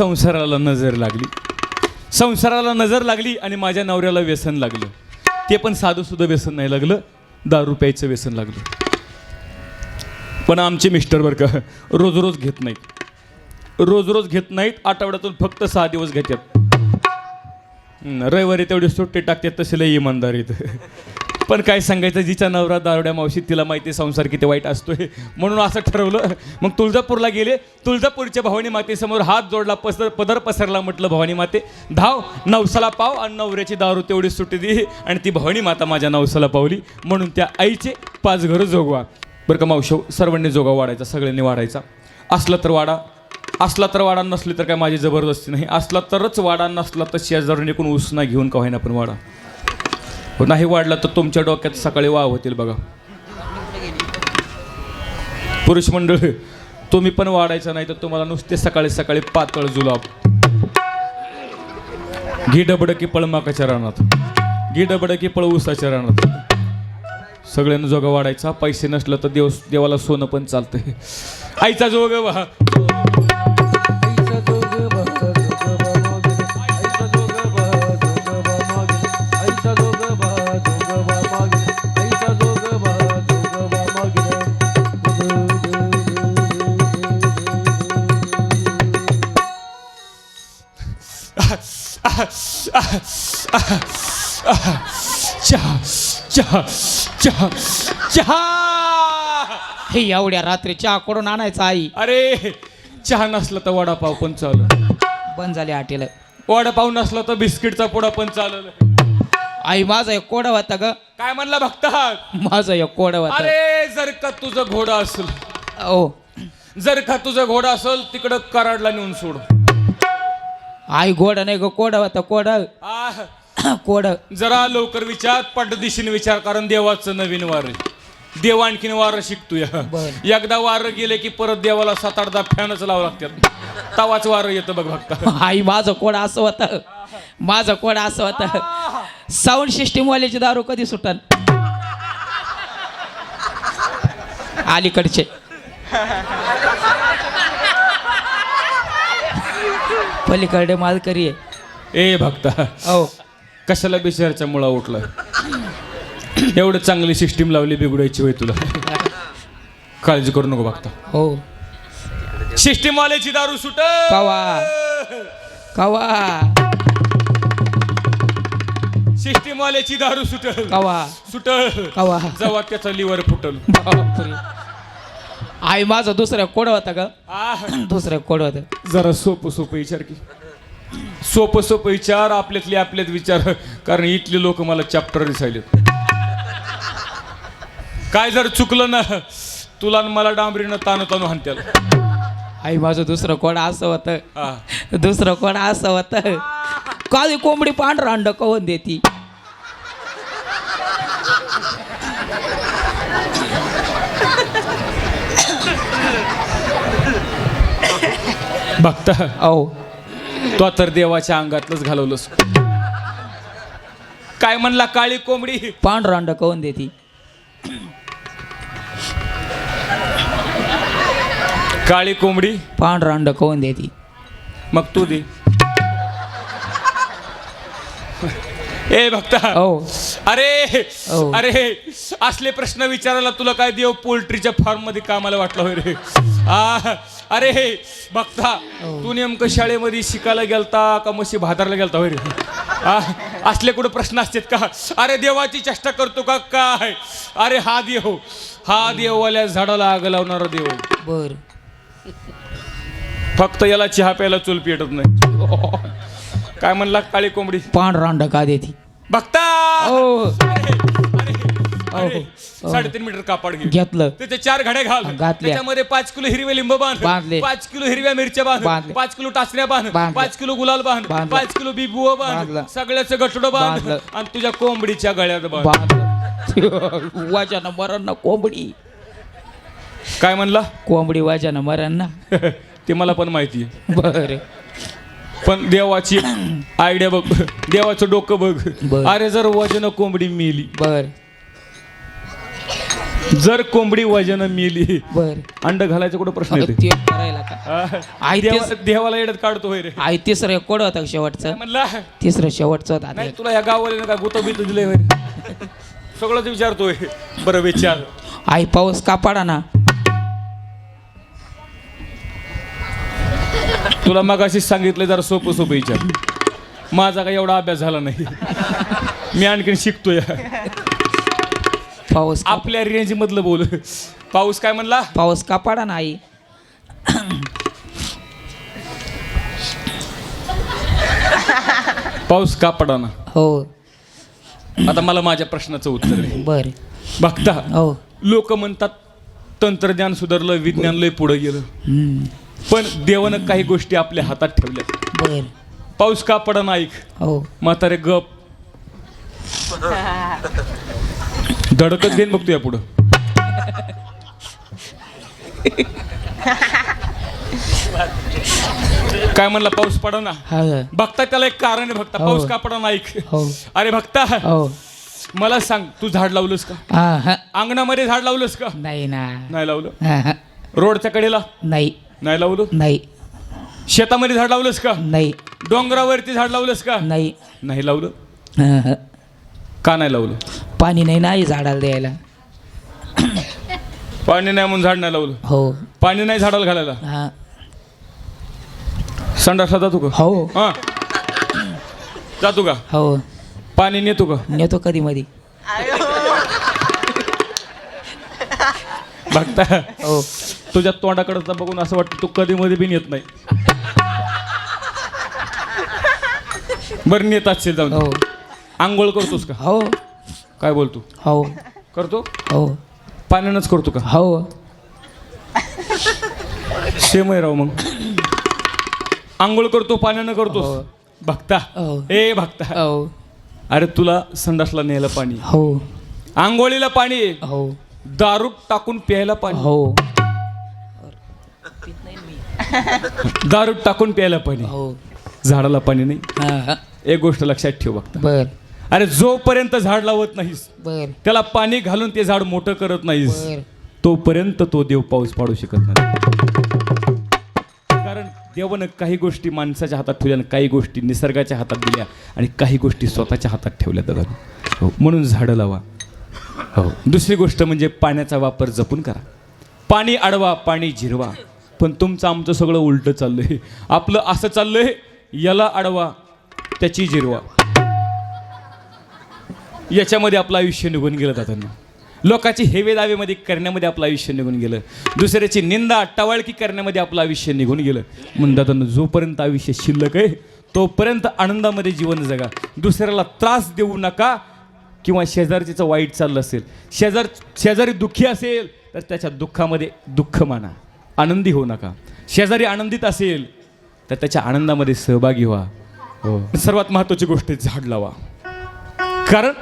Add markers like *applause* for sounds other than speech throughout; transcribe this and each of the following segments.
संसाराला नजर लागली. संसाराला नजर लागली आणि माझ्या नवऱ्याला व्यसन लागलं. ते पण साधं सुद्धा व्यसन नाही लागलं दारू प्यायचं व्यसन लागलं. पण आमचे मिस्टर बरं का रोज रोज घेत नाहीत. रोज रोज घेत नाहीत आठवड्यातून फक्त सहा दिवस घेतात. रविवारी तेवढी सुट्टी टाकतात तसे लई इमानदारीत पण काय सांगायचं जिच्या नवरा दारुड्या मावशी तिला माहिती संसार किती वाईट असतोय. म्हणून असं ठरवलं. मग तुळजापूरला गेले. तुळजापूरच्या भवानी मातेसमोर हात जोडला पसर पदर पसरला म्हटलं भवानी माते धाव नवसाला पाव आणि नवऱ्याची दारू तेवढी सुट्टी दे. आणि ती भवानी माता माझ्या नवसाला पावली. म्हणून त्या आईचे पाच घरं जोगवा. बरं का मावशो सर्वांनी जोगा वाढायचा सगळ्यांनी वाढायचा. असला तर वाडा. असला तर वाडा नसली तर काय माझी जबरदस्ती नाही. असला तरच वाडा नसला तर शेजारून एकूण उसना घेऊन का होईना पण वाडा. नाही वाढला तर तुमच्या डोक्यात सकाळी वाव होतील बघा. पुरुष मंडळ तुम्ही पण वाढायचं नाही तर तुम्हाला नुसते सकाळी सकाळी पातळ जुलाब. घी डबड की पळ माकाच्या रानात. घी डबड की पळ उसाच्या रानात. सगळ्यांना जोगा वाढायचा पैसे नसलं तर देव देवाला सोनं पण चालतंय. आईचा जोग वा चहा चहा चहा चहा हे एवढ्या रात्री चहा कडून आणायचा आई. अरे चहा नसला तर वडापाव पण चालल. बंद झाली आटेल वडापाव नसला तर बिस्किटचा पुडा पण चालल. आई माझा एक कोडा होता ग. काय म्हणला भक्ता माझा एक कोडा होता. अरे जर का तुझं घोडा असेल. ओ. जर का तुझं घोडा असेल तिकडं कराडला नेऊन सोड. आई घोडा नाही ग कोडा होता कोडा. आह, *coughs* कोड. जरा लवकर विचार पटदिशीने विचार कारण देवाचं नवीन वार आहे. देव आणखीन वारं शिकतोय. बरं. एकदा वारं गेले की परत देवाला सात आठ दहा फॅनच लावं लागतात. तवाच वारं येतं बघ भक्ता *laughs* आई माझं कोडा असं होतं. माझं कोडा असं होतं. साऊंड सिस्टीम वाल्याची दारू कधी सुटन? अलीकडचे. पलीकडे मालकरी आहे. ए भक्ता. हो. कशाला बिचारच्या मुळा उठला एवढं चांगली सिस्टीम लावली बिघडायची होय तुला. काळजी करू नको बघता हो. सिस्टीम वाल्याची दारू सुट कवा. कवा. सिस्टीम वाल्याची दारू सुट कवा. सुट कवा. जेव्हा त्याचा लिव्हर फुटल. बापरे. आई माझं दुसऱ्या कोड होता का आह, दुसऱ्या कोड होतं. जरा सोपं सोपं विचार की. सोपं सोपं विचार आपल्यातले आपल्यात विचार. कारण इथले लोक मला चॅप्टर दिसायले काय जर चुकलं ना तुला आणि मला डांबरीनं ताणू ताणू हाणत्याल आई माझं दुसरं कोड असं होतं. आह. दुसरं कोण असं होतं. काळी कोंबडी पांढरा अंड कवून देती. बघता. अहो तो तर देवाच्या अंगातलंच घालवलंस. काय म्हणला काळी कोंबडी? पांढरा अंड कवून देती? काळी कोंबडी? पांढरा अंड कवून देती? मग तू दे. ए भक्ता हो अरे हो. अरे असले प्रश्न विचारायला तुला काय देव पोल्ट्रीच्या फार्ममध्ये कामाला वाटलं होय रे आ, अरे बघता हो. तू नेमकं शाळेमध्ये शिकायला गेलता का मशी भादारला गेलता होय रे आ, असले कुठे प्रश्न असतात का अरे देवाची चेष्टा करतो का काय अरे हा देव हा देववाल्या झाडाला आग लावणारा देव. बर फक्त याला चहा प्यायला चूल पेटत नाही *laughs* काय म्हणला काळी कोंबडी पांढरा अंड का देती बघता. साडेतीन मीटर कापड घेतलं. त्याचे चार घड्या घाल. घातल्या. त्याच्यामध्ये पाच किलो हिरवे लिंब बांध. बांधले. पाच किलो हिरव्या मिरच्या बांध. बांधले. पाच किलो टाचण्या बांध. पाच किलो गुलाल बांध. पाच किलो बिबुव बांध. सगळ्याचं गठडं बांध. आणि तुझ्या कोंबडीच्या गळ्यात बांध. बांधलं. वाजानं मरण ना कोंबडी. काय म्हणला? कोंबडी वाजानं मरण ना. *laughs* ते मला पण माहिती आहे. बर. पण देवाची आयडिया बघ. देवाचं डोकं बघ. बरं. अरे जर वजन कोंबडी मेली. बर. जर कोंबडी वजन मिली. बर. अंड घालायचं कुठं प्रश्न येते ते करायला का. आई तेच- देवा- देवाला येडत काढतो होय रे. आई तिसरं कोड होता शेवटचं? म्हणला? तिसरं शेवटचं होता नाही तुला या गावाला काय गुत बित होय. रे? सगळंच विचारतोय. बरं विचार. आई पाऊस का पडा ना तुला मगाशीच सांगितलं जरा सोपं सोपं विचार. माझा काही एवढा अभ्यास झाला नाही. मी आणखीन शिकतोय. पाऊस का- आपल्या रेंज मधलं बोल. पाऊस काय म्हणला? पाऊस का पडा ना आई? पाऊस का पडाना हो. आता मला माझ्या प्रश्नाचं उत्तर आहे बर. बघता. हो. लोक म्हणतात तंत्रज्ञान सुधारलं विज्ञान लय पुढे गेलं. हम्म. पण देवानं काही गोष्टी आपल्या हातात ठेवल्या बर. पाऊस का पडाना ऐक हो. म्हातारे गप. धडकच घेईन बघतो या पुढं. काय म्हणला पाऊस पडाना? हा बघता त्याला एक कारण आहे भक्ता हो. पाऊस का पडाना ऐक हो. अरे भक्ता हो. मला सांग तू झाड लावलंस का? हा हा. अंगणामध्ये झाड लावलंस का? नाही ना. नाही लावलं? हा, हा. रोडच्या कडेला? नाही. नाही लावलं? नाही. शेतामध्ये झाड लावलंस का? नाही. डोंगरावरती झाड लावलंस का? नाही. नाही लावलं. का नाही लावलं? पाणी नाही नाही झाडाला द्यायला. पाणी नाही म्हणून झाड नाही लावलं? हो. पाणी नाही झाडाला घालायला? हा. संडासला जातो का? हो. हा. जातो का? हो. पाणी नेतो का? नेतो कधी मधी. बघता. हो. तुझ्या तोंडाकडचा बघून असं वाटतं तू कधी मध्ये बी नेत नाही. बरं नेत असेल जाऊन. हो. आंघोळ करतोस का? हो. काय बोलतो? हो. करतो? हो. पाण्यानंच करतो का? हो. सेम आहे राव मग. आंघोळ करतो पाण्यानं करतोस? हो. भक्ता. हो. ए भक्ता. हो. अरे तुला संडासला न्यायला पाणी. हो. आंघोळीला पाणी. हो. दारू टाकून प्यायला पाणी. हो. दारू टाकून प्यायला पाणी. हो. झाडाला पाणी नाही. हा. एक गोष्ट लक्षात ठेव बघता बर. अरे जोपर्यंत झाड लावत नाहीस बर. त्याला पाणी घालून ते झाड मोठं करत नाहीस बर. तोपर्यंत तो देव पाऊस पाडू शकत नाही. कारण देवानं काही गोष्टी माणसाच्या हातात ठेवल्या आणि काही गोष्टी निसर्गाच्या हातात दिल्या आणि काही गोष्टी स्वतःच्या हातात ठेवल्या दादा. हो म्हणून झाडं लावा. हो. दुसरी गोष्ट म्हणजे पाण्याचा वापर जपून करा. पाणी अडवा पाणी जिरवा. पण तुमचं आमचं सगळं उलटं चाललंय. आपलं असं चाललंय याला अडवा त्याची जिरवा. याच्यामध्ये आपलं आयुष्य निघून गेलं दादांना. लोकांची हेवे दावेमध्ये करण्यामध्ये आपलं आयुष्य निघून गेलं. दुसऱ्याची निंदा टवाळकी करण्यामध्ये आपलं आयुष्य निघून गेलं. म्हणून दादांना जोपर्यंत आयुष्य शिल्लक आहे तोपर्यंत आनंदामध्ये जीवन जगा. दुसऱ्याला त्रास देऊ नका किंवा शेजारचीचं वाईट चाललं असेल शेजार शेजारी दुःखी असेल तर त्याच्या दुःखामध्ये दुःख माना. आनंदी होऊ नका. शेजारी आनंदित असेल तर त्याच्या आनंदामध्ये सहभागी व्हा. हो. सर्वात महत्त्वाची गोष्ट झाड लावा. कारण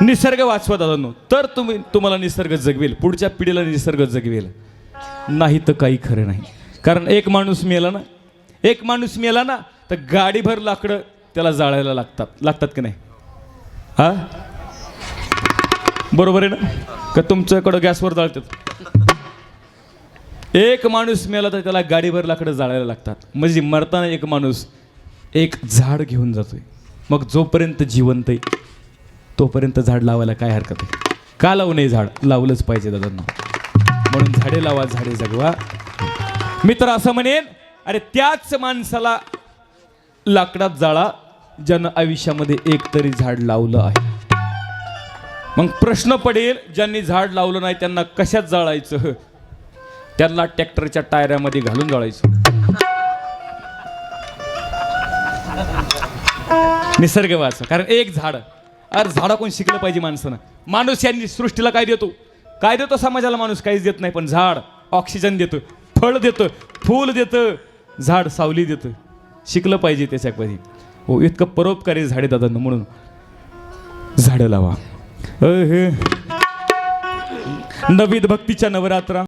निसर्ग वाचवा दादांनो तर तुम्ही तुम्हाला निसर्ग जगवेल पुढच्या पिढीला निसर्ग जगवेल. नाही तर काही खरं नाही. कारण एक माणूस मेला ना एक माणूस मेला ना तर गाडीभर लाकडं त्याला जाळायला लागतात. लागतात की नाही? हा? बरोबर आहे ना? का तुमच्याकडं गॅसवर जाळतात? एक माणूस मेला तर त्याला गाडीभर लाकडं जाळायला लागतात. म्हणजे मरताना एक माणूस एक झाड घेऊन जातोय. मग जोपर्यंत जिवंत आहे तोपर्यंत झाड लावायला काय हरकत आहे? का लावू नये झाड? लावलंच पाहिजे दादांना. म्हणून झाडे लावा झाडे जगवा. मी तर असं म्हणेन अरे त्याच माणसाला लाकडात जाळा ज्यानं आयुष्यामध्ये एक तरी झाड लावलं आहे. मग प्रश्न पडेल ज्यांनी झाड लावलं नाही त्यांना कशात जाळायचं? त्यांना ट्रॅक्टरच्या टायऱ्यामध्ये घालून जाळायचं. निसर्ग वाच कारण एक झाड अरे झाडा कोण शिकलं पाहिजे माणसानं? माणूस यांनी सृष्टीला काय देतो? काय देतो समाजाला माणूस? काहीच देत नाही पण झाड ऑक्सिजन देतं फळ देतं फूल देतं झाड सावली देतं. शिकलं पाहिजे त्याच्यामध्ये. हो इतकं परोपकारी झाडे दादा म्हणून. झाडं लावा. अ नवीद भक्तीच्या नवरात्रा.